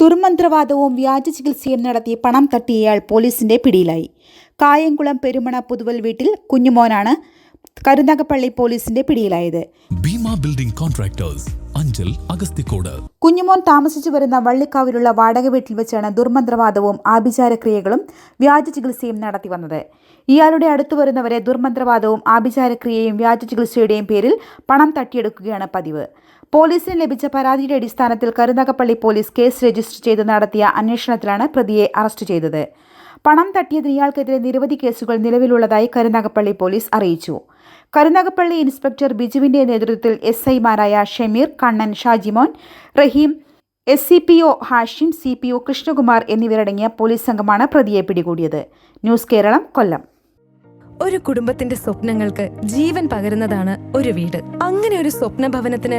ദുർമന്ത്രവാദവും വ്യാജ ചികിത്സയും നടത്തി പണം തട്ടിയയാൾ പോലീസിന്റെ പിടിയിലായി. കായംകുളം പെരുമണ പുതുവൽ വീട്ടിൽ കുഞ്ഞുമോനാണ് കരുനാഗപ്പള്ളി പോലീസിന്റെ പിടിയിലായത്. Bheema building contractors Anchal Agasthikode. Kunjumon താമസിച്ചു വരുന്ന വള്ളിക്കാവിലുള്ള വാടക വീട്ടിൽ വെച്ചാണ് ദുർമന്ത്രവാദവും ആഭിചാരക്രിയകളും വ്യാജ ചികിത്സയും നടത്തി വന്നത്. ഇയാളുടെ അടുത്തു വരുന്നവരെ ദുർമന്ത്രവാദവും ആഭിചാരക്രിയയും വ്യാജ ചികിത്സയുടെയും പേരിൽ പണം തട്ടിയെടുക്കുകയാണ് പതിവ്. പോലീസിന് ലഭിച്ച പരാതിയുടെ അടിസ്ഥാനത്തിൽ കരുനാഗപ്പള്ളി പോലീസ് കേസ് രജിസ്റ്റർ ചെയ്ത് നടത്തിയ അന്വേഷണത്തിലാണ് പ്രതിയെ അറസ്റ്റ് ചെയ്തത്. പണം തട്ടിയതിന് ഇയാൾക്കെതിരെ നിരവധി കേസുകൾ നിലവിലുള്ളതായി കരുനാഗപ്പള്ളി പോലീസ് അറിയിച്ചു. കരുനാഗപ്പള്ളി ഇൻസ്പെക്ടർ ബിജുവിന്റെ നേതൃത്വത്തിൽ എസ് ഐമാരായ Shameer Kannan Shajimon Rahim S C P O Hashim C P O Krishnakumar എന്നിവരടങ്ങിയ പോലീസ് സംഘമാണ് പ്രതിയെ പിടികൂടിയത്. ന്യൂസ് കേരളം കൊല്ലം. ഒരു കുടുംബത്തിന്റെ സ്വപ്നങ്ങൾക്ക് ജീവൻ പകരുന്നതാണ് ഒരു വീട്. അങ്ങനെ ഒരു സ്വപ്ന ഭവനത്തിന്